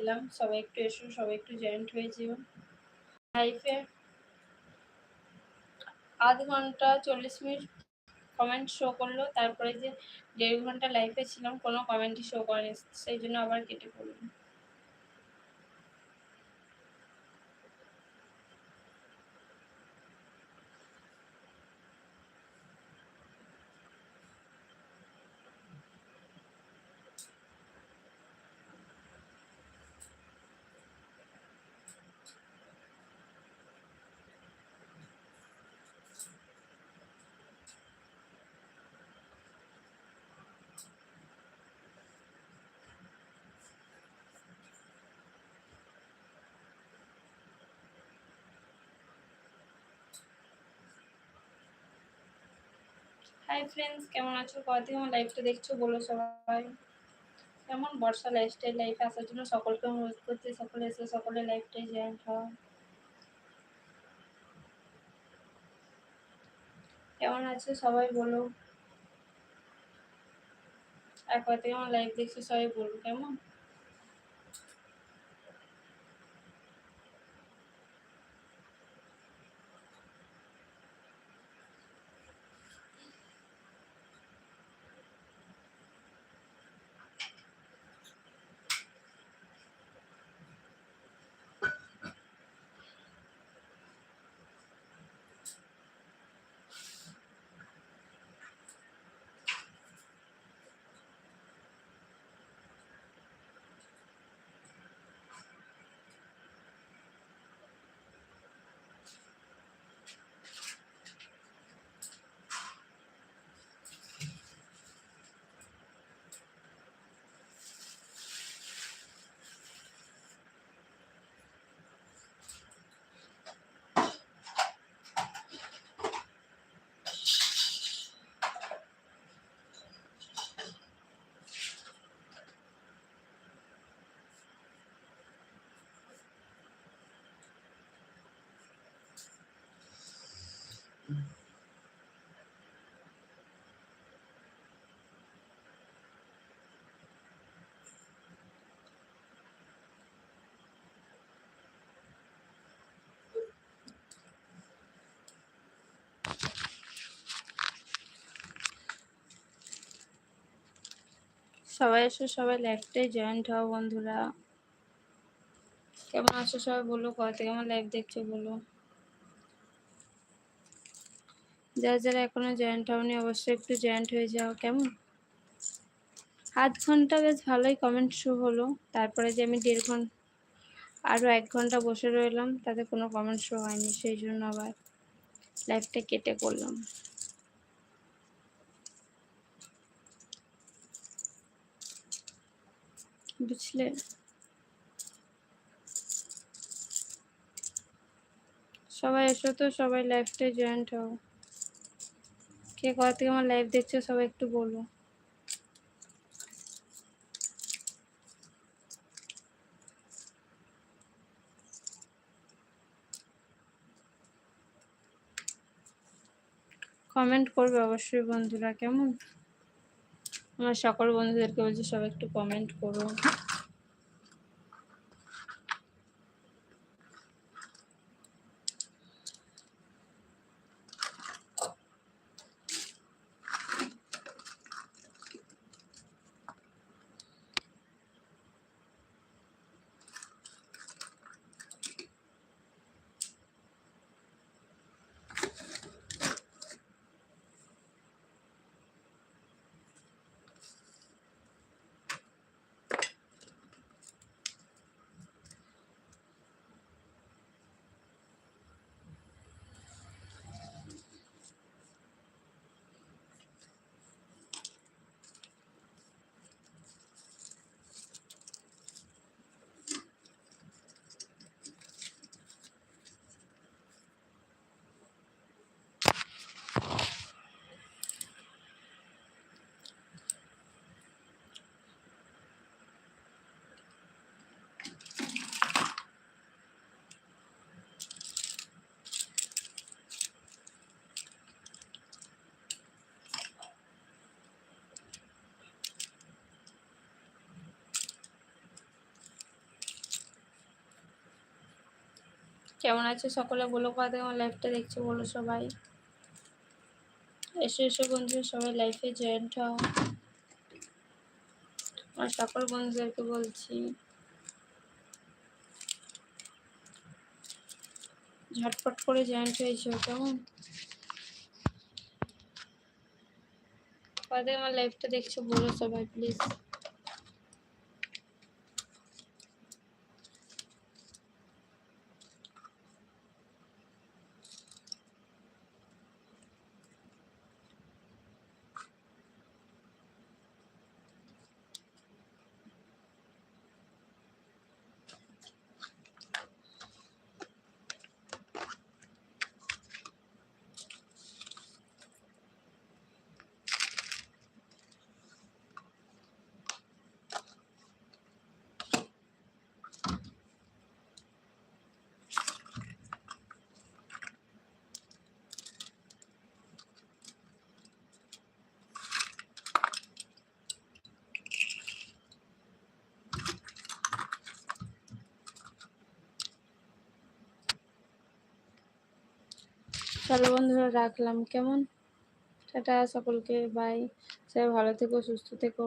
দিলাম। সবাই একটু এসো, সবাই একটু জয়েন্ট হয়ে যেও। লাইফে আধ ঘণ্টা চল্লিশ মিনিট কমেন্ট শো করল। তারপরে যে দেড় ঘণ্টা লাইফে ছিলাম, কোনো কমেন্টই শো করেনি। সেই জন্য আবার কেটে পড়ল। হাই ফ্রেন্ডস কেমন আছো? কদিন আমার লাইফটা দেখছ বলো সবাই। কেমন বর্ষা লাইফস্টাইল লাইফে আসার জন্য সকলকে অনুরোধ করতে সকলে এসে, সকলে লাইফটাই জয়েন্ট হওয়া কেমন আছো সবাই বলো? একবার থেকে আমার লাইফ দেখছ সবাই বলব কেমন? সবাই এসো সবাই লাইফটাই জয়েন্ট হও বন্ধুরা। কেমন আছো সবাই বলো কত কেমন লাইফ দেখছ বলো। যারা যারা এখনও জয়েন্ট হওনি, অবশ্যই একটু জয়েন্ট হয়ে যাও, কেমন? আধ ঘণ্টা বেশ ভালোই কমেন্ট শো হলো। তারপরে যে আমি দেড় ঘণ্টা আরও এক ঘণ্টা বসে রইলাম, তাতে কোনো কমেন্ট শো হয়নি, সেই জন্য আবার লাইফটা কেটে করলাম। বুঝলে? সবাই এসো তো, সবাই লাইফটা জয়েন্ট হও। কে কোথা থেকে আমার লাইভ দেখছ সবাই একটু বলো। কমেন্ট করবে অবশ্যই বন্ধুরা, কেমন? আমার সকল বন্ধুদেরকে বলছি সবাই একটু কমেন্ট করো। কেমন আছে? সকলে বলো কথা আমার লাইফটা দেখছ, বলো সবাই। এসো এসো বন্ধু সবাই লাইফে জয়েন্ট হও। আমার সকল বন্ধুদেরকে বলছি, ঝটপট করে জয়েন্ট হয়েছে, কেমন? কদিন আমার লাইফটা দেখছ, বলো সবাই প্লিজ চলো বন্ধুরা রাখলাম। কেমন? টাটা সকলকে বাই সবাই ভালো থেকো সুস্থ থেকো।